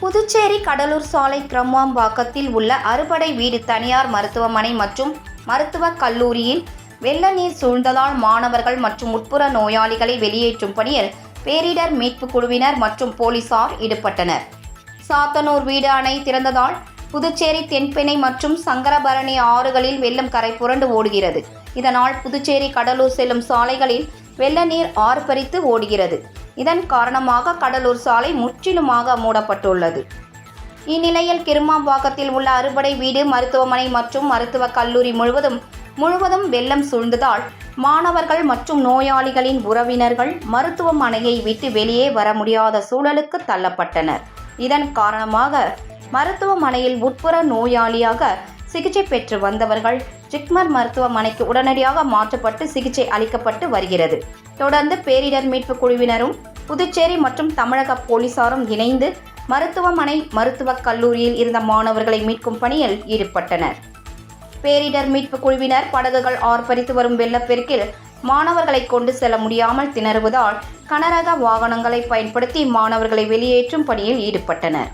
புதுச்சேரி கடலூர் சாலை கிரமாம்பாக்கத்தில் உள்ள அறுபடை வீடு தனியார் மருத்துவமனை மற்றும் மருத்துவக் கல்லூரியில் வெள்ள நீர் சூழ்ந்ததால் மாணவர்கள் மற்றும் உட்புற நோயாளிகளை வெளியேற்றும் பணியில் பேரிடர் மீட்புக் குழுவினர் மற்றும் போலீசார் ஈடுபட்டனர். சாத்தனூர் வீடு அணை திறந்ததால் புதுச்சேரி தென்பெண்ணை மற்றும் சங்கரபரணி ஆறுகளில் வெள்ளம் கரை புரண்டு ஓடுகிறது. இதனால் புதுச்சேரி கடலூர் செல்லும் சாலைகளில் வெள்ள நீர் ஆர்ப்பரித்து ஓடுகிறது. இதன் காரணமாக கடலூர் சாலை முற்றிலுமாக மூடப்பட்டுள்ளது. இந்நிலையில் கிருமாம்பாக்கத்தில் உள்ள அறுபடை வீடு மருத்துவமனை மற்றும் மருத்துவக் கல்லூரி முழுவதும் முழுவதும் வெள்ளம் சூழ்ந்ததால் மாணவர்கள் மற்றும் நோயாளிகளின் உறவினர்கள் மருத்துவமனையை விட்டு வெளியே வர முடியாத சூழலுக்கு தள்ளப்பட்டனர். இதன் காரணமாக மருத்துவமனையில் உட்புற நோயாளியாக சிகிச்சை பெற்று வந்தவர்கள் ஜிப்மர் மருத்துவமனைக்கு உடனடியாக மாற்றப்பட்டு சிகிச்சை அளிக்கப்பட்டு வருகிறது. தொடர்ந்து பேரிடர் மீட்புக் குழுவினரும் புதுச்சேரி மற்றும் தமிழக போலீசாரும் இணைந்து மருத்துவமனை மருத்துவக் கல்லூரியில் இருந்த மாணவர்களை மீட்கும் பணியில் ஈடுபட்டனர். பேரிடர் மீட்புக் குழுவினர் படகுகள் ஆர்ப்பரித்து வரும் வெள்ளப்பெருக்கில் மாணவர்களை கொண்டு செல்ல முடியாமல் திணறுவதால் கனரக வாகனங்களை பயன்படுத்தி மாணவர்களை வெளியேற்றும் பணியில் ஈடுபட்டனர்.